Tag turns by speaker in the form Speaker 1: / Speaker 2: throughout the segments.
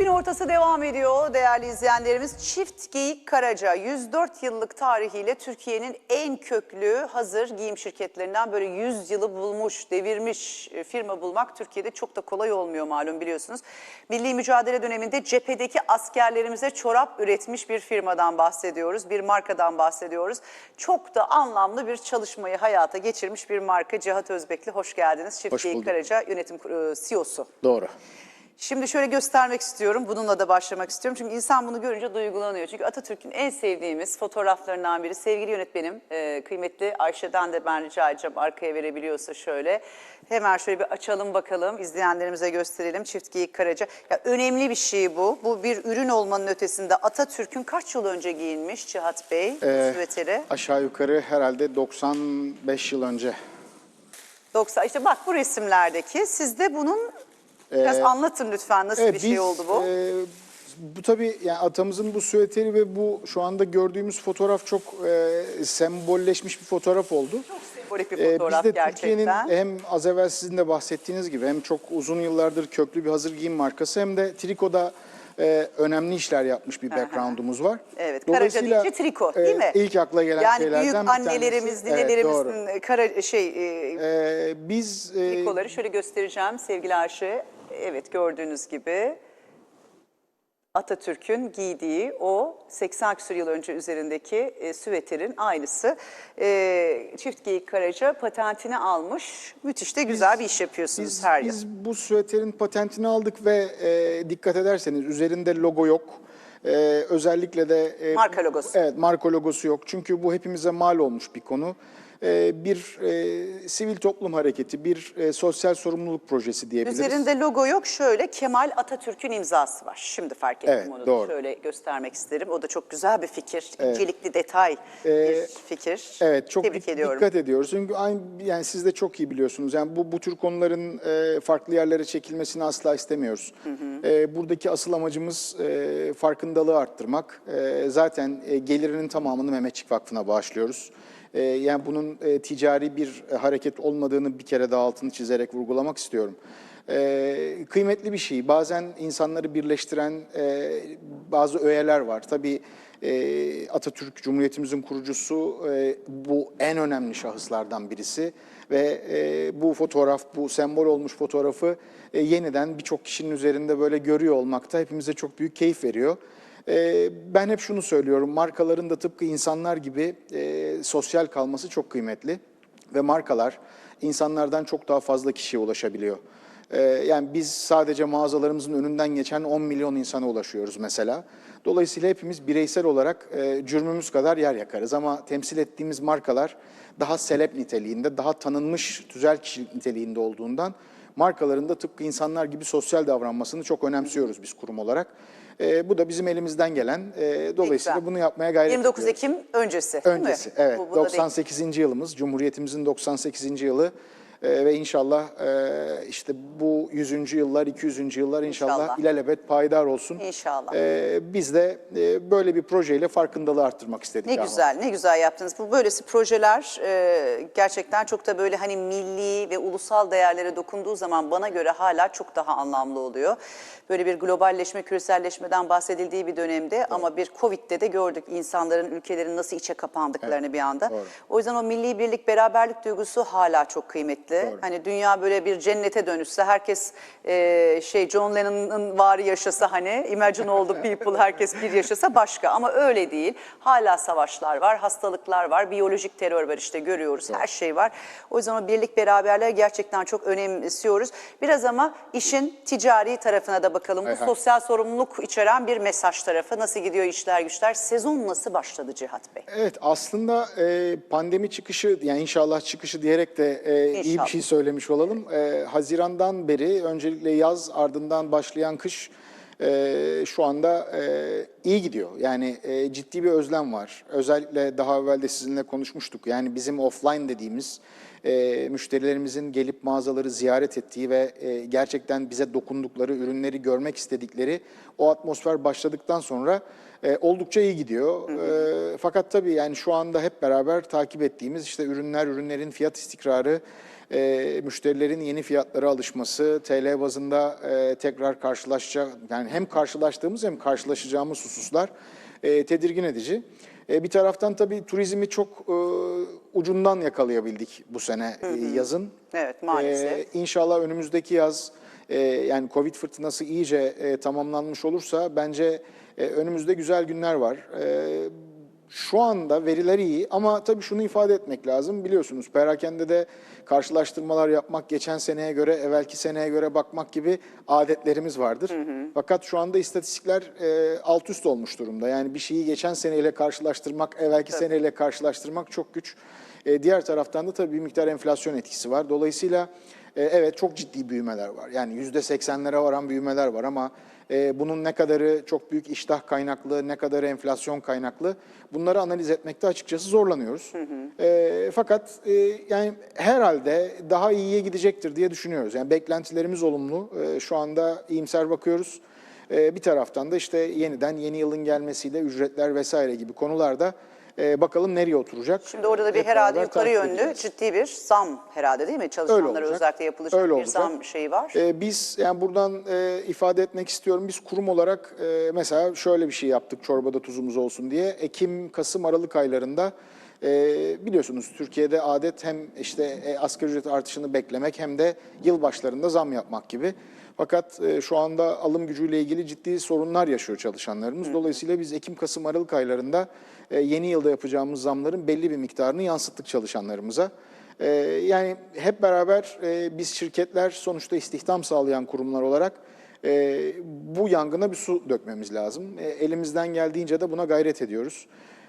Speaker 1: Spin ortası devam ediyor değerli izleyenlerimiz. Çift Geyik Karaca 104 yıllık tarihiyle Türkiye'nin en köklü hazır giyim şirketlerinden böyle 100 yılı bulmuş, devirmiş e, firma bulmak Türkiye'de çok da kolay olmuyor malum biliyorsunuz. Milli mücadele döneminde cephedeki askerlerimize çorap üretmiş bir firmadan bahsediyoruz, bir markadan bahsediyoruz. Çok da anlamlı bir çalışmayı hayata geçirmiş bir marka Cihat Özbekli. Hoş geldiniz. Çift
Speaker 2: Hoş
Speaker 1: Geyik
Speaker 2: bulduk.
Speaker 1: Karaca yönetim e, CEO'su.
Speaker 2: Doğru.
Speaker 1: Şimdi şöyle göstermek istiyorum. Bununla da başlamak istiyorum. Çünkü insan bunu görünce duygulanıyor. Çünkü Atatürk'ün en sevdiğimiz fotoğraflarından biri. Sevgili yönetmenim, e, kıymetli Ayşe'den de ben rica edeceğim arkaya verebiliyorsa şöyle. Hemen şöyle bir açalım bakalım. izleyenlerimize gösterelim. Çift Geyik Karaca. Ya önemli bir şey bu. Bu bir ürün olmanın ötesinde Atatürk'ün kaç yıl önce giyinmiş Cihat Bey
Speaker 2: Ee,
Speaker 1: süveteri?
Speaker 2: Aşağı yukarı herhalde 95 yıl önce.
Speaker 1: 90. İşte bak bu resimlerdeki. Siz de bunun biraz
Speaker 2: Ee,
Speaker 1: anlatın lütfen nasıl bir şey
Speaker 2: biz,
Speaker 1: oldu bu?
Speaker 2: e, bu tabii yani atamızın bu süveteri ve bu şu anda gördüğümüz fotoğraf çok e, sembolleşmiş bir fotoğraf oldu.
Speaker 1: Sembolik bir
Speaker 2: Ee,
Speaker 1: fotoğraf
Speaker 2: Biz de Türkiye'nin hem az evvel sizin de bahsettiğiniz gibi hem çok uzun yıllardır köklü bir hazır giyim markası hem de trikoda e, önemli işler yapmış bir background'umuz var.
Speaker 1: Evet, Karaca deyince triko değil
Speaker 2: e,
Speaker 1: mi?
Speaker 2: ilk akla gelen
Speaker 1: yani
Speaker 2: şeylerden
Speaker 1: büyük
Speaker 2: bir tanesi.
Speaker 1: annelerimiz,
Speaker 2: Evet,
Speaker 1: ninelerimizin
Speaker 2: doğru.
Speaker 1: kara şey e,
Speaker 2: Ee, biz e,
Speaker 1: trikoları şöyle göstereceğim sevgili Ayşe. Evet gördüğünüz gibi Atatürk'ün giydiği o 80 küsur yıl önce üzerindeki e, süveterin aynısı. E, Çift Geyik Karaca patentini almış. Müthiş de güzel bir iş yapıyorsunuz
Speaker 2: Biz,
Speaker 1: her yıl.
Speaker 2: biz bu süveterin patentini aldık ve e, dikkat ederseniz üzerinde logo yok. E, özellikle de... e,
Speaker 1: Marka logosu.
Speaker 2: Evet marka logosu yok. Çünkü bu hepimize mal olmuş bir konu. E, bir e, sivil toplum hareketi, bir e, sosyal sorumluluk projesi diyebiliriz.
Speaker 1: Üzerinde logo yok. Şöyle Kemal Atatürk'ün imzası var. Şimdi fark ettim
Speaker 2: Evet,
Speaker 1: onu.
Speaker 2: doğru.
Speaker 1: Şöyle göstermek isterim. O da çok güzel bir fikir. İncelikli detay bir
Speaker 2: Ee,
Speaker 1: fikir.
Speaker 2: Evet çok
Speaker 1: Tebrik ediyorum.
Speaker 2: dikkat ediyoruz. Çünkü aynı yani siz de çok iyi biliyorsunuz. Yani bu bu tür konuların e, farklı yerlere çekilmesini asla istemiyoruz. E, buradaki asıl amacımız e, farkındalığı arttırmak. E, zaten e, gelirinin tamamını Mehmetçik Vakfı'na bağışlıyoruz. E, yani bunun e, ticari bir e, hareket olmadığını bir kere daha altını çizerek vurgulamak istiyorum. E, kıymetli bir şey. Bazen insanları birleştiren e, bazı öğeler var. Tabii e, Atatürk Cumhuriyetimizin kurucusu e, bu en önemli şahıslardan birisi ve e, bu fotoğraf, bu sembol olmuş fotoğrafı e, yeniden birçok kişinin üzerinde böyle görüyor olmakta hepimize çok büyük keyif veriyor. E, ben hep şunu söylüyorum, markaların da tıpkı insanlar gibi e, sosyal kalması çok kıymetli ve markalar insanlardan çok daha fazla kişiye ulaşabiliyor. Ee, yani biz sadece mağazalarımızın önünden geçen 10 milyon insana ulaşıyoruz mesela. Dolayısıyla hepimiz bireysel olarak e, cürmümüz kadar yer yakarız ama temsil ettiğimiz markalar daha selep niteliğinde, daha tanınmış tüzel kişilik niteliğinde olduğundan markaların da tıpkı insanlar gibi sosyal davranmasını çok önemsiyoruz biz kurum olarak. E, bu da bizim elimizden gelen, e, dolayısıyla
Speaker 1: güzel.
Speaker 2: bunu yapmaya gayret
Speaker 1: 29
Speaker 2: ediyoruz.
Speaker 1: Ekim öncesi değil mi?
Speaker 2: Öncesi, evet.
Speaker 1: Bu- bu da değil.
Speaker 2: 98. yılımız, Cumhuriyetimizin 98. yılı Ee, ve inşallah e, işte bu 100. yıllar, 200. yıllar inşallah,
Speaker 1: İnşallah.
Speaker 2: ilelebet payidar olsun.
Speaker 1: İnşallah.
Speaker 2: Ee, biz de e, böyle bir projeyle farkındalığı arttırmak istedik.
Speaker 1: Ne
Speaker 2: Rahman.
Speaker 1: güzel, ne güzel yaptınız. Bu böylesi projeler e, gerçekten çok da böyle hani milli ve ulusal değerlere dokunduğu zaman bana göre hala çok daha anlamlı oluyor. Böyle bir globalleşme, küreselleşmeden bahsedildiği bir dönemde ama bir Covid'de de gördük insanların, ülkelerin nasıl içe kapandıklarını bir anda.
Speaker 2: doğru.
Speaker 1: O yüzden o milli birlik, beraberlik duygusu hala çok kıymetli. Hani dünya böyle bir cennete dönüşse, herkes e, şey John Lennon'ın varı yaşasa hani, imagine all the people, herkes bir yaşasa başka. Ama öyle değil. Hala savaşlar var, hastalıklar var, biyolojik terör var işte görüyoruz, her şey var. O yüzden o birlik beraberliği gerçekten çok önemsiyoruz. Biraz ama işin ticari tarafına da bakalım. Bu sosyal sorumluluk içeren bir mesaj tarafı. Nasıl gidiyor işler güçler? Sezon nasıl başladı Cihat Bey?
Speaker 2: Evet aslında e, pandemi çıkışı yani inşallah çıkışı diyerek de e, iyi. Bir şey söylemiş olalım. E, Haziran'dan beri öncelikle yaz ardından başlayan kış e, şu anda e, iyi gidiyor. Yani e, ciddi bir özlem var. Özellikle daha evvel de sizinle konuşmuştuk. Yani bizim offline dediğimiz e, müşterilerimizin gelip mağazaları ziyaret ettiği ve e, gerçekten bize dokundukları ürünleri görmek istedikleri o atmosfer başladıktan sonra e, oldukça iyi gidiyor. E, fakat tabii yani şu anda hep beraber takip ettiğimiz işte ürünler, ürünlerin fiyat istikrarı, e, müşterilerin yeni fiyatlara alışması, TL bazında e, tekrar karşılaşacak, yani hem karşılaştığımız hem karşılaşacağımız hususlar e, tedirgin edici. E, bir taraftan tabii turizmi çok e, ucundan yakalayabildik bu sene e, yazın.
Speaker 1: Evet, maalesef.
Speaker 2: E, İnşallah önümüzdeki yaz e, yani Covid fırtınası iyice e, tamamlanmış olursa bence e, önümüzde güzel günler var. E, şu anda veriler iyi ama tabii şunu ifade etmek lazım. Biliyorsunuz perakende de karşılaştırmalar yapmak, geçen seneye göre, evvelki seneye göre bakmak gibi adetlerimiz vardır. Fakat şu anda istatistikler e, alt üst olmuş durumda. Yani bir şeyi geçen seneyle karşılaştırmak, evvelki seneyle karşılaştırmak çok güç. E, diğer taraftan da tabii bir miktar enflasyon etkisi var. Dolayısıyla e, evet çok ciddi büyümeler var. Yani yüzde seksenlere varan büyümeler var ama e, bunun ne kadarı çok büyük iştah kaynaklı, ne kadarı enflasyon kaynaklı bunları analiz etmekte açıkçası zorlanıyoruz. E, fakat e, yani herhalde daha iyiye gidecektir diye düşünüyoruz. Yani beklentilerimiz olumlu. E, şu anda iyimser bakıyoruz. E, bir taraftan da işte yeniden yeni yılın gelmesiyle ücretler vesaire gibi konularda e, bakalım nereye oturacak.
Speaker 1: Şimdi orada da bir
Speaker 2: Hep
Speaker 1: herhalde yukarı yönlü ciddi bir zam herhalde değil mi? Çalışanlara özellikle yapılacak
Speaker 2: Öyle
Speaker 1: bir
Speaker 2: olacak.
Speaker 1: zam şeyi var.
Speaker 2: Ee, biz yani buradan e, ifade etmek istiyorum. Biz kurum olarak e, mesela şöyle bir şey yaptık çorbada tuzumuz olsun diye. Ekim, Kasım, Aralık aylarında e, biliyorsunuz Türkiye'de adet hem işte e, asgari ücret artışını beklemek hem de yılbaşlarında zam yapmak gibi. Fakat e, şu anda alım gücüyle ilgili ciddi sorunlar yaşıyor çalışanlarımız. Dolayısıyla biz Ekim, Kasım, Aralık aylarında e, yeni yılda yapacağımız zamların belli bir miktarını yansıttık çalışanlarımıza. Ee, yani hep beraber e, biz şirketler sonuçta istihdam sağlayan kurumlar olarak e, bu yangına bir su dökmemiz lazım. E, elimizden geldiğince de buna gayret ediyoruz.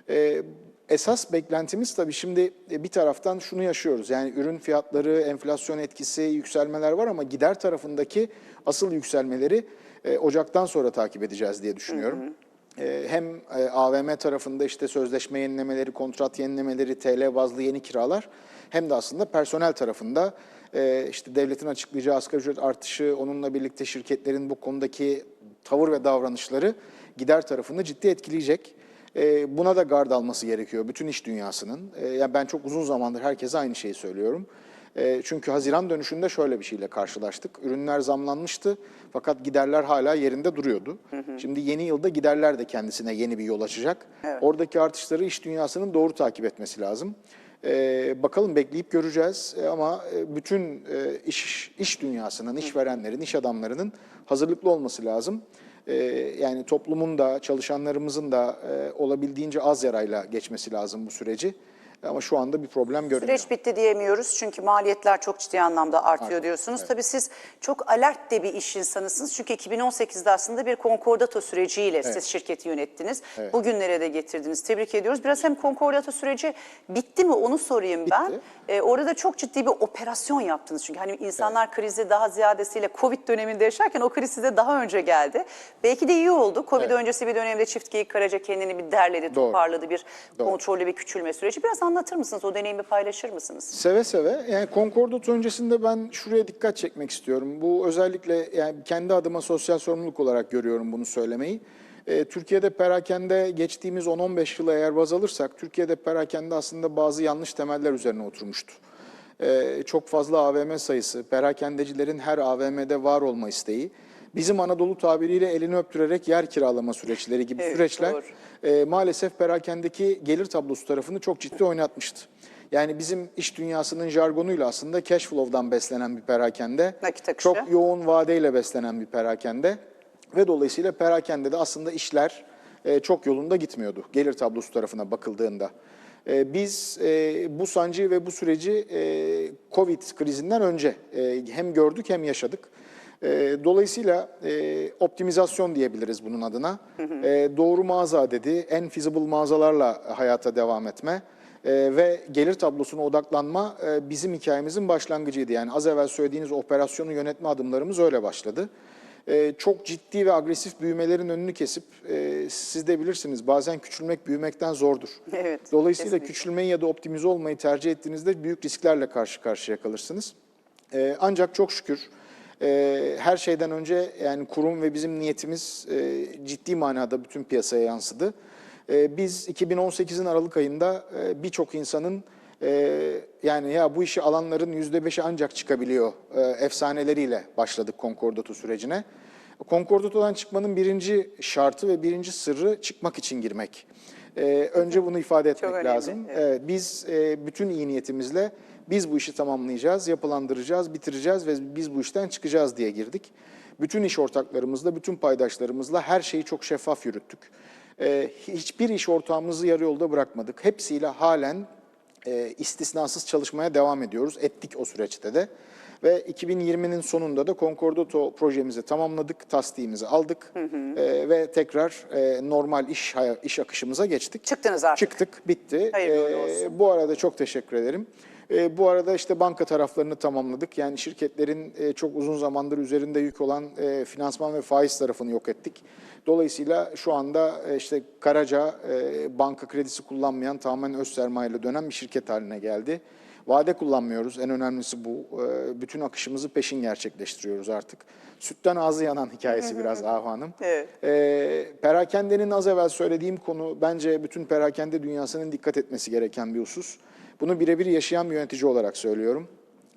Speaker 2: E, esas beklentimiz tabii şimdi e, bir taraftan şunu yaşıyoruz. Yani ürün fiyatları, enflasyon etkisi, yükselmeler var ama gider tarafındaki asıl yükselmeleri e, Ocak'tan sonra takip edeceğiz diye düşünüyorum. E, Hem e, AVM tarafında işte sözleşme yenilemeleri, kontrat yenilemeleri, TL bazlı yeni kiralar hem de aslında personel tarafında işte devletin açıklayacağı asgari ücret artışı, onunla birlikte şirketlerin bu konudaki tavır ve davranışları gider tarafını ciddi etkileyecek. E, Buna da gard alması gerekiyor bütün iş dünyasının. E, Yani ben çok uzun zamandır herkese aynı şeyi söylüyorum. E, Çünkü Haziran dönüşünde şöyle bir şeyle karşılaştık. Ürünler zamlanmıştı fakat giderler hala yerinde duruyordu. Şimdi yeni yılda giderler de kendisine yeni bir yol açacak. Oradaki artışları iş dünyasının doğru takip etmesi lazım. E, bakalım bekleyip göreceğiz E, ama bütün e, iş iş dünyasının, işverenlerin, iş adamlarının hazırlıklı olması lazım. E, yani toplumun da, çalışanlarımızın da e, olabildiğince az yarayla geçmesi lazım bu süreci. Ama şu anda bir problem görünmüyor.
Speaker 1: Süreç bitti diyemiyoruz çünkü maliyetler çok ciddi anlamda artıyor diyorsunuz. Tabii siz çok alert de bir iş insanısınız. Çünkü 2018'de aslında bir konkordato süreciyle siz şirketi yönettiniz. Bugünlere de getirdiniz. Tebrik ediyoruz. Biraz hem konkordato süreci bitti mi onu sorayım ben. Ee, orada da çok ciddi bir operasyon yaptınız. Çünkü hani insanlar krizi daha ziyadesiyle Covid döneminde yaşarken o kriz size daha önce geldi. Belki de iyi oldu. Covid öncesi bir dönemde Çift Geyik Karaca kendini bir derledi,
Speaker 2: Doğru.
Speaker 1: toparladı. Bir
Speaker 2: Doğru.
Speaker 1: kontrollü bir küçülme süreci. Biraz anlatır mısınız? O deneyimi paylaşır mısınız?
Speaker 2: Seve seve. Yani Concordat öncesinde ben şuraya dikkat çekmek istiyorum. Bu özellikle yani kendi adıma sosyal sorumluluk olarak görüyorum bunu söylemeyi. Ee, Türkiye'de perakende geçtiğimiz 10-15 yıla eğer baz alırsak, Türkiye'de perakende aslında bazı yanlış temeller üzerine oturmuştu. Ee, çok fazla AVM sayısı, perakendecilerin her AVM'de var olma isteği, bizim Anadolu tabiriyle elini öptürerek yer kiralama süreçleri gibi
Speaker 1: Evet,
Speaker 2: süreçler
Speaker 1: doğru.
Speaker 2: e, maalesef perakendeki gelir tablosu tarafını çok ciddi oynatmıştı. Yani bizim iş dünyasının jargonuyla aslında cash flow'dan beslenen bir perakende,
Speaker 1: Nakit akışı.
Speaker 2: çok yoğun vadeyle beslenen bir perakende ve dolayısıyla perakende de aslında işler e, çok yolunda gitmiyordu gelir tablosu tarafına bakıldığında. E, biz e, bu sancıyı ve bu süreci e, Covid krizinden önce e, hem gördük hem yaşadık. E, Dolayısıyla e, optimizasyon diyebiliriz bunun adına. E, doğru mağaza dedi, en feasible mağazalarla hayata devam etme e, ve gelir tablosuna odaklanma e, bizim hikayemizin başlangıcıydı. Yani az evvel söylediğiniz operasyonu yönetme adımlarımız öyle başladı. E, çok ciddi ve agresif büyümelerin önünü kesip, e, siz de bilirsiniz bazen küçülmek büyümekten zordur.
Speaker 1: Evet,
Speaker 2: Dolayısıyla
Speaker 1: kesinlikle.
Speaker 2: küçülmeyi ya da optimize olmayı tercih ettiğinizde büyük risklerle karşı karşıya kalırsınız. E, ancak çok şükür e, her şeyden önce yani kurum ve bizim niyetimiz e, ciddi manada bütün piyasaya yansıdı. E, biz 2018'in Aralık ayında e, birçok insanın Ee, yani ya bu işi alanların yüzde beşi ancak çıkabiliyor e, efsaneleriyle başladık Concordato sürecine. Concordato'dan çıkmanın birinci şartı ve birinci sırrı çıkmak için girmek. Ee, önce bunu ifade etmek
Speaker 1: önemli,
Speaker 2: lazım.
Speaker 1: evet.
Speaker 2: Biz e, bütün iyi niyetimizle biz bu işi tamamlayacağız, yapılandıracağız, bitireceğiz ve biz bu işten çıkacağız diye girdik. Bütün iş ortaklarımızla, bütün paydaşlarımızla her şeyi çok şeffaf yürüttük. E, hiçbir iş ortağımızı yarı yolda bırakmadık. Hepsiyle halen e, istisnasız çalışmaya devam ediyoruz. Ettik o süreçte de. Ve 2020'nin sonunda da Concordato projemizi tamamladık, tasdiğimizi aldık E, ve tekrar e, normal iş iş akışımıza geçtik.
Speaker 1: Çıktınız artık.
Speaker 2: Çıktık, bitti.
Speaker 1: Hayırlı
Speaker 2: Ee,
Speaker 1: olsun.
Speaker 2: bu arada çok teşekkür ederim. Ee, bu arada işte banka taraflarını tamamladık. Yani şirketlerin e, çok uzun zamandır üzerinde yük olan e, finansman ve faiz tarafını yok ettik. Dolayısıyla şu anda e, işte Karaca e, banka kredisi kullanmayan tamamen öz sermayeyle dönen bir şirket haline geldi. Vade kullanmıyoruz. En önemlisi bu. Ee, bütün akışımızı peşin gerçekleştiriyoruz artık. Sütten ağzı yanan hikayesi biraz Ahu Hanım.
Speaker 1: Evet.
Speaker 2: Ee, perakendenin az evvel söylediğim konu bence bütün perakende dünyasının dikkat etmesi gereken bir husus. Bunu birebir yaşayan bir yönetici olarak söylüyorum.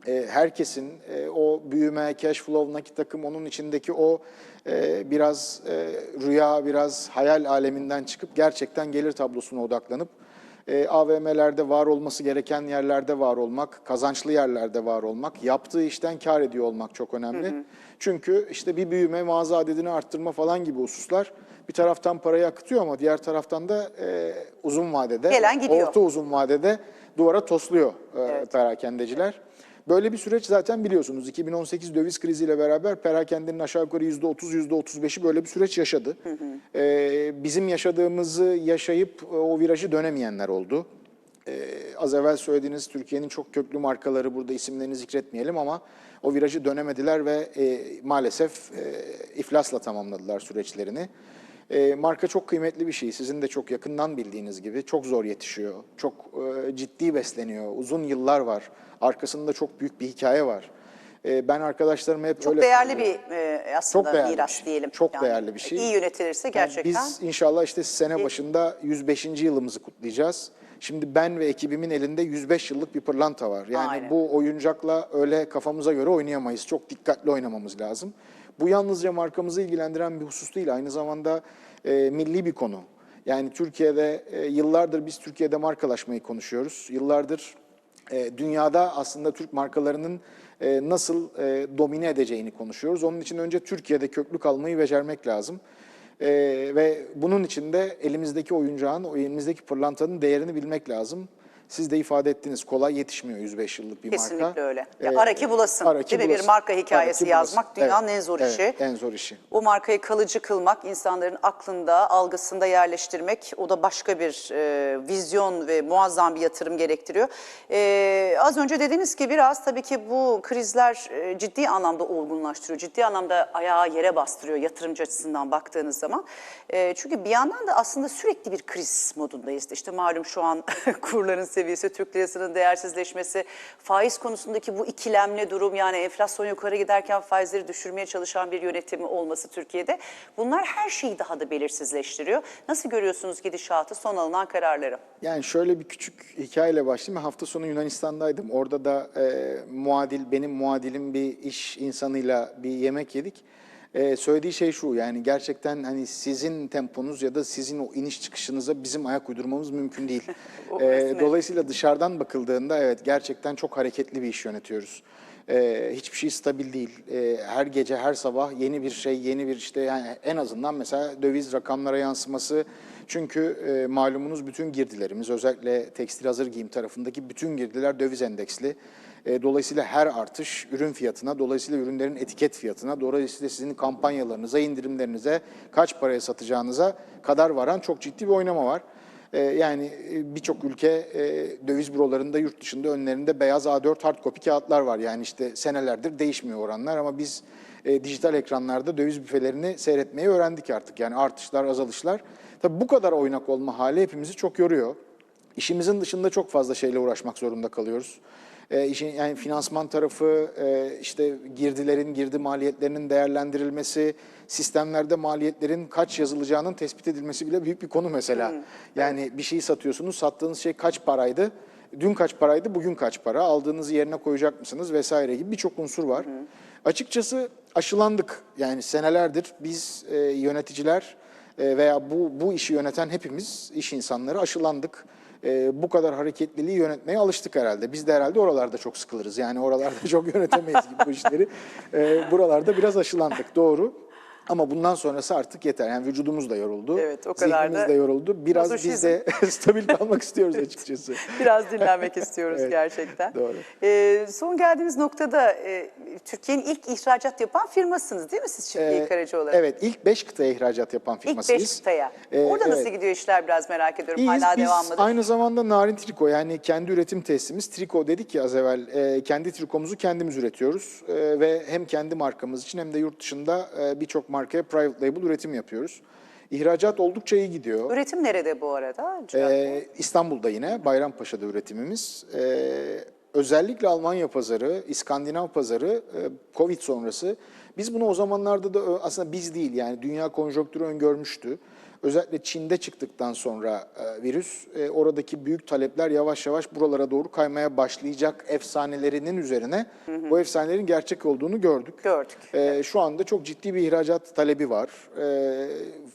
Speaker 2: Ee, herkesin e, o büyüme, cash flow, nakit takım onun içindeki o e, biraz e, rüya, biraz hayal aleminden çıkıp gerçekten gelir tablosuna odaklanıp e, AVM'lerde var olması gereken yerlerde var olmak, kazançlı yerlerde var olmak, yaptığı işten kar ediyor olmak çok önemli. Çünkü işte bir büyüme, mağaza adedini arttırma falan gibi hususlar bir taraftan parayı akıtıyor ama diğer taraftan da e, uzun vadede,
Speaker 1: Gelen gidiyor.
Speaker 2: orta uzun vadede duvara tosluyor e, perakendeciler. Böyle bir süreç zaten biliyorsunuz 2018 döviz kriziyle beraber perakendenin aşağı yukarı %30, %35'i böyle bir süreç yaşadı. Ee, bizim yaşadığımızı yaşayıp e, o virajı dönemeyenler oldu. Ee, az evvel söylediğiniz Türkiye'nin çok köklü markaları burada isimlerini zikretmeyelim ama o virajı dönemediler ve e, maalesef e, iflasla tamamladılar süreçlerini. E, marka çok kıymetli bir şey. Sizin de çok yakından bildiğiniz gibi çok zor yetişiyor. Çok e, ciddi besleniyor. Uzun yıllar var. Arkasında çok büyük bir hikaye var. E, ben arkadaşlarıma hep
Speaker 1: Çok
Speaker 2: öyle
Speaker 1: değerli bir e, aslında
Speaker 2: Çok değerli bir
Speaker 1: miras
Speaker 2: şey.
Speaker 1: diyelim.
Speaker 2: Çok değerli bir şey.
Speaker 1: İyi yönetilirse
Speaker 2: Yani
Speaker 1: gerçekten.
Speaker 2: Biz inşallah işte sene başında 105. yılımızı kutlayacağız. Şimdi ben ve ekibimin elinde 105 yıllık bir pırlanta var. Yani
Speaker 1: Aynen.
Speaker 2: bu oyuncakla öyle kafamıza göre oynayamayız. Çok dikkatli oynamamız lazım. Bu yalnızca markamızı ilgilendiren bir husus değil. Aynı zamanda e, milli bir konu. Yani Türkiye'de e, yıllardır biz Türkiye'de markalaşmayı konuşuyoruz. Yıllardır e, dünyada aslında Türk markalarının e, nasıl e, domine edeceğini konuşuyoruz. Onun için önce Türkiye'de köklü kalmayı becermek lazım. E, ve bunun için de elimizdeki oyuncağın, elimizdeki pırlantanın değerini bilmek lazım. Siz de ifade ettiniz, kolay yetişmiyor 105 yıllık bir
Speaker 1: Kesinlikle
Speaker 2: marka.
Speaker 1: öyle. Ya
Speaker 2: E,
Speaker 1: ara ki bulasın,
Speaker 2: ara ki
Speaker 1: değil mi? Bir
Speaker 2: bulasın.
Speaker 1: marka hikayesi
Speaker 2: bulasın.
Speaker 1: yazmak dünyanın
Speaker 2: Evet,
Speaker 1: en zor
Speaker 2: evet,
Speaker 1: işi.
Speaker 2: en zor işi.
Speaker 1: O markayı kalıcı kılmak, insanların aklında, algısında yerleştirmek, o da başka bir e, vizyon ve muazzam bir yatırım gerektiriyor. E, az önce dediğiniz ki biraz tabii ki bu krizler e, ciddi anlamda olgunlaştırıyor, ciddi anlamda ayağı yere bastırıyor yatırımcı açısından baktığınız zaman. E, çünkü bir yandan da aslında sürekli bir kriz modundayız. İşte malum şu an kurların seviyesi, Türk lirasının değersizleşmesi, faiz konusundaki bu ikilemli durum yani enflasyon yukarı giderken faizleri düşürmeye çalışan bir yönetimi olması Türkiye'de. Bunlar her şeyi daha da belirsizleştiriyor. Nasıl görüyorsunuz gidişatı, son alınan kararları?
Speaker 2: Yani şöyle bir küçük hikayeyle başlayayım. Hafta sonu Yunanistan'daydım. Orada da e, muadil, benim muadilim bir iş insanıyla bir yemek yedik. E, söylediği şey şu yani gerçekten hani sizin temponuz ya da sizin o iniş çıkışınıza bizim ayak uydurmamız mümkün değil. E, dolayısıyla dışarıdan bakıldığında evet gerçekten çok hareketli bir iş yönetiyoruz. E, hiçbir şey stabil değil. E, her gece, her sabah yeni bir şey, yeni bir işte yani en azından mesela döviz rakamlara yansıması. Çünkü e, malumunuz bütün girdilerimiz özellikle tekstil hazır giyim tarafındaki bütün girdiler döviz endeksli. E, dolayısıyla her artış ürün fiyatına, dolayısıyla ürünlerin etiket fiyatına, dolayısıyla sizin kampanyalarınıza, indirimlerinize, kaç paraya satacağınıza kadar varan çok ciddi bir oynama var. E, yani e, birçok ülke döviz bürolarında yurt dışında önlerinde beyaz A4 hard copy kağıtlar var. Yani işte senelerdir değişmiyor oranlar ama biz dijital ekranlarda döviz büfelerini seyretmeyi öğrendik artık. Yani artışlar, azalışlar. Tabii bu kadar oynak olma hali hepimizi çok yoruyor. İşimizin dışında çok fazla şeyle uğraşmak zorunda kalıyoruz. E, işin yani finansman tarafı, e, işte girdilerin, girdi maliyetlerinin değerlendirilmesi, sistemlerde maliyetlerin kaç yazılacağının tespit edilmesi bile büyük bir konu mesela. Yani bir şeyi satıyorsunuz, sattığınız şey kaç paraydı? Dün kaç paraydı, bugün kaç para, aldığınızı yerine koyacak mısınız vesaire gibi birçok unsur var. Açıkçası aşılandık. Yani senelerdir biz e, yöneticiler e, veya bu bu işi yöneten hepimiz iş insanları aşılandık. E, bu kadar hareketliliği yönetmeye alıştık herhalde. Biz de herhalde oralarda çok sıkılırız. Yani oralarda çok yönetemeyiz gibi bu işleri. E, buralarda biraz aşılandık doğru. Ama bundan sonrası artık yeter. Yani vücudumuz da yoruldu.
Speaker 1: Evet, o kadar
Speaker 2: zihnimiz
Speaker 1: da
Speaker 2: de yoruldu. Biraz
Speaker 1: mazoşizm.
Speaker 2: biz de stabil kalmak istiyoruz açıkçası.
Speaker 1: Biraz dinlenmek istiyoruz
Speaker 2: Evet,
Speaker 1: gerçekten.
Speaker 2: doğru.
Speaker 1: Ee, son geldiğimiz noktada e, Türkiye'nin ilk ihracat yapan firmasınız değil mi siz Çift Geyik Karaca olarak?
Speaker 2: Ee, Evet, ilk 5 kıtaya ihracat yapan
Speaker 1: İlk
Speaker 2: firmasıyız.
Speaker 1: beş kıtaya.
Speaker 2: Ee,
Speaker 1: Orada nasıl
Speaker 2: evet.
Speaker 1: gidiyor işler biraz merak ediyorum.
Speaker 2: İyiyiz.
Speaker 1: Hala
Speaker 2: Biz
Speaker 1: devam
Speaker 2: aynı zamanda Narin Triko yani kendi üretim tesisimiz. Triko dedik ya az evvel e, kendi trikomuzu kendimiz üretiyoruz. E, ve hem kendi markamız için hem de yurt dışında e, birçok markaya private label üretim yapıyoruz. İhracat oldukça iyi gidiyor.
Speaker 1: Üretim nerede bu arada?
Speaker 2: Ee, İstanbul'da yine Bayrampaşa'da üretimimiz. Ee, özellikle Almanya pazarı, İskandinav pazarı e, Covid sonrası. Biz bunu o zamanlarda da ö- aslında biz değil yani dünya konjonktürü öngörmüştü. Özellikle Çin'de çıktıktan sonra e, virüs e, oradaki büyük talepler yavaş yavaş buralara doğru kaymaya başlayacak efsanelerinin üzerine bu efsanelerin gerçek olduğunu gördük.
Speaker 1: Gördük.
Speaker 2: Ee, şu anda çok ciddi bir ihracat talebi var. Ee,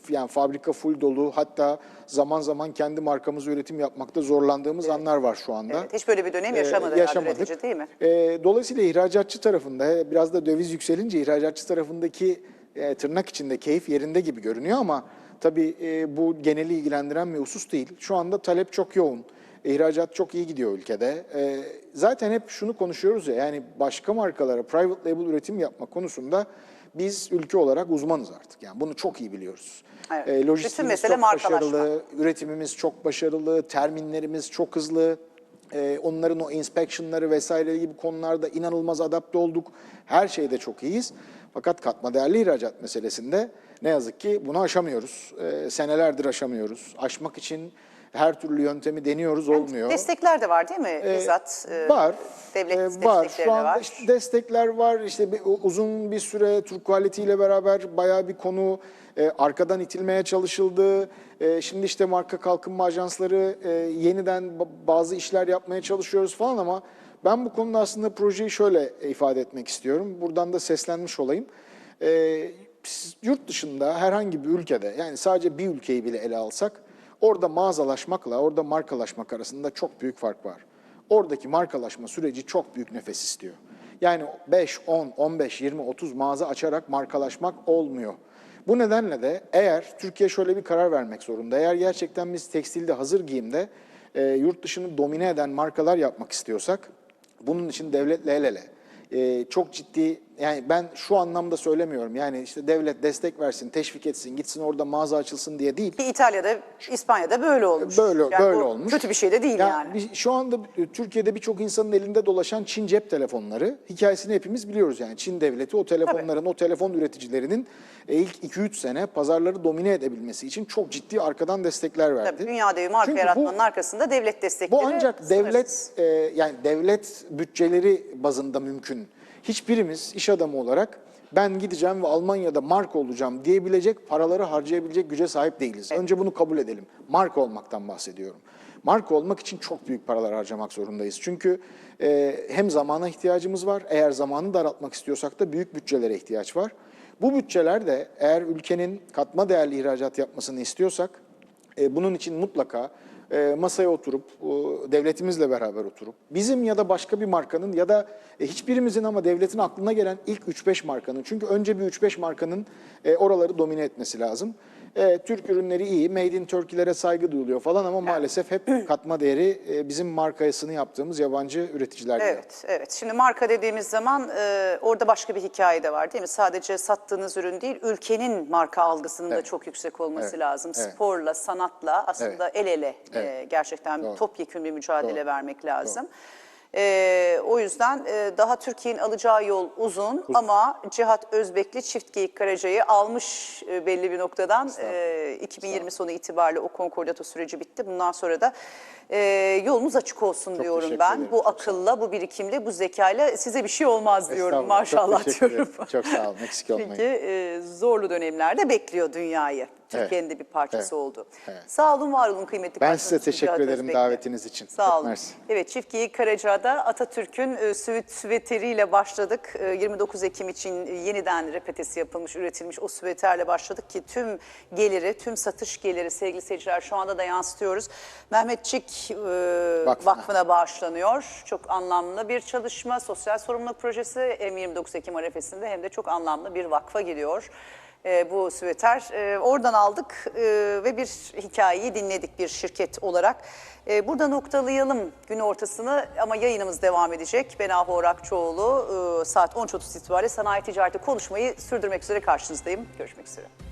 Speaker 2: yani fabrika full dolu. Hatta zaman zaman kendi markamızı üretim yapmakta zorlandığımız anlar var şu anda.
Speaker 1: Evet, hiç böyle bir dönem
Speaker 2: Ee,
Speaker 1: yaşamadı herhalde üretici değil mi?
Speaker 2: Ee, dolayısıyla ihracatçı tarafında e, biraz da döviz yükselince ihracatçı tarafındaki e, tırnak içinde keyif yerinde gibi görünüyor ama tabii e, bu geneli ilgilendiren bir husus değil. Şu anda talep çok yoğun. İhracat çok iyi gidiyor ülkede. Ee, zaten hep şunu konuşuyoruz ya yani başka markalara private label üretim yapma konusunda biz ülke olarak uzmanız artık. Yani bunu çok iyi biliyoruz.
Speaker 1: Evet.
Speaker 2: Lojistiğimiz
Speaker 1: mesele
Speaker 2: çok
Speaker 1: markalaşma.
Speaker 2: başarılı, üretimimiz çok başarılı, terminlerimiz çok hızlı. Ee, onların o inspectionları vesaire gibi konularda inanılmaz adapte olduk. Her şeyde çok iyiyiz. Fakat katma değerli ihracat meselesinde ne yazık ki bunu aşamıyoruz. Ee, senelerdir aşamıyoruz. Aşmak için her türlü yöntemi deniyoruz, olmuyor.
Speaker 1: Destekler de var değil mi? Bizzat e,
Speaker 2: Var.
Speaker 1: devlet
Speaker 2: Ee, var. Şu anda
Speaker 1: var.
Speaker 2: işte destekler var. İşte bir- uzun bir süre Türk Quality ile beraber bayağı bir konu e, arkadan itilmeye çalışıldı. E, şimdi işte marka kalkınma ajansları e, yeniden ba- bazı işler yapmaya çalışıyoruz falan ama ben bu konuda aslında projeyi şöyle ifade etmek istiyorum. Buradan da seslenmiş olayım. E, yurt dışında herhangi bir ülkede yani sadece bir ülkeyi bile ele alsak orada mağazalaşmakla orada markalaşmak arasında çok büyük fark var. Oradaki markalaşma süreci çok büyük nefes istiyor. Yani 5, 10, 15, 20, 30 mağaza açarak markalaşmak olmuyor. Bu nedenle de eğer Türkiye şöyle bir karar vermek zorunda. Eğer gerçekten biz tekstilde hazır giyimde e, yurt dışını domine eden markalar yapmak istiyorsak bunun için devletle el ele. e, çok ciddi yani ben şu anlamda söylemiyorum. Yani işte devlet destek versin, teşvik etsin, gitsin orada mağaza açılsın diye değil.
Speaker 1: Ki İtalya'da, İspanya'da böyle olmuş.
Speaker 2: Böyle
Speaker 1: Yani
Speaker 2: böyle olmuş.
Speaker 1: Kötü bir şey de değil
Speaker 2: Ya
Speaker 1: yani.
Speaker 2: biz- şu anda e, Türkiye'de birçok insanın elinde dolaşan Çin cep telefonları hikayesini hepimiz biliyoruz yani. Çin devleti o telefonların, o telefon üreticilerinin e, ilk 2-3 sene pazarları domine edebilmesi için çok ciddi arkadan destekler verdi.
Speaker 1: Tabii dünya devi marka
Speaker 2: Çünkü
Speaker 1: yaratmanın
Speaker 2: bu-
Speaker 1: arkasında devlet destekleri
Speaker 2: bu ancak
Speaker 1: sınırsız.
Speaker 2: devlet e, yani devlet bütçeleri bazında mümkün. Hiçbirimiz iş adamı olarak ben gideceğim ve Almanya'da marka olacağım diyebilecek paraları harcayabilecek güce sahip değiliz. Önce bunu kabul edelim. Marka olmaktan bahsediyorum. Marka olmak için çok büyük paralar harcamak zorundayız. Çünkü e, hem zamana ihtiyacımız var. Eğer zamanı daraltmak istiyorsak da büyük bütçelere ihtiyaç var. Bu bütçeler de eğer ülkenin katma değerli ihracat yapmasını istiyorsak e, bunun için mutlaka e, masaya oturup, o, devletimizle beraber oturup, bizim ya da başka bir markanın ya da e, hiçbirimizin ama devletin aklına gelen ilk 3-5 markanın, çünkü önce bir 3-5 markanın e, oraları domine etmesi lazım. E, Türk ürünleri iyi, made in Turkey'lere saygı duyuluyor falan ama maalesef hep katma değeri e, bizim markasını yaptığımız yabancı üreticiler.
Speaker 1: Evet, evet. Şimdi marka dediğimiz zaman e, orada başka bir hikaye de var değil mi? Sadece sattığınız ürün değil, ülkenin marka algısının da
Speaker 2: Evet.
Speaker 1: çok yüksek olması
Speaker 2: Evet,
Speaker 1: lazım.
Speaker 2: evet.
Speaker 1: Sporla, sanatla aslında el ele e,
Speaker 2: Evet.
Speaker 1: gerçekten
Speaker 2: Doğru.
Speaker 1: topyekun bir mücadele
Speaker 2: Doğru.
Speaker 1: vermek lazım. E, o yüzden e, daha Türkiye'nin alacağı yol uzun, ama Cihat Özbekli Çift Geyik Karaca'yı almış e, belli bir noktadan. E, 2020 sonu itibariyle o konkordato süreci bitti. Bundan sonra da e, yolunuz açık olsun
Speaker 2: Çok
Speaker 1: diyorum
Speaker 2: teşekkür
Speaker 1: ben.
Speaker 2: ederim.
Speaker 1: Bu
Speaker 2: Çok
Speaker 1: akılla, bu birikimle, bu zekayla size bir şey olmaz diyorum
Speaker 2: Estağfurullah,
Speaker 1: maşallah
Speaker 2: çok teşekkür
Speaker 1: diyorum.
Speaker 2: ederim. Çok sağ olun, eksik olmayın.
Speaker 1: Çünkü e, zorlu dönemlerde bekliyor dünyayı. Türkiye'nin de bir parçası
Speaker 2: Evet.
Speaker 1: oldu.
Speaker 2: Evet.
Speaker 1: Sağ olun, var olun kıymetli
Speaker 2: Ben size teşekkür ederim
Speaker 1: Özbek'le.
Speaker 2: davetiniz için.
Speaker 1: Sağ olun.
Speaker 2: mersi.
Speaker 1: Evet, Çift Geyik Karaca'da Atatürk'ün e, süvet, süveteriyle başladık. E, 29 Ekim için e, yeniden repetesi yapılmış, üretilmiş o süveterle başladık ki tüm geliri, tüm satış geliri sevgili seyirciler şu anda da yansıtıyoruz. Mehmetçik e,
Speaker 2: Vakfına.
Speaker 1: Vakfı'na bağışlanıyor. Çok anlamlı bir çalışma, sosyal sorumluluk projesi hem 29 Ekim arefesinde hem de çok anlamlı bir vakfa gidiyor. E, bu süveter E, oradan aldık e, ve bir hikayeyi dinledik bir şirket olarak. E, burada noktalayalım gün ortasını ama yayınımız devam edecek. Ben Ahu Orakçıoğlu e, saat 13.30 itibariyle sanayi ticareti konuşmayı sürdürmek üzere karşınızdayım. Görüşmek üzere.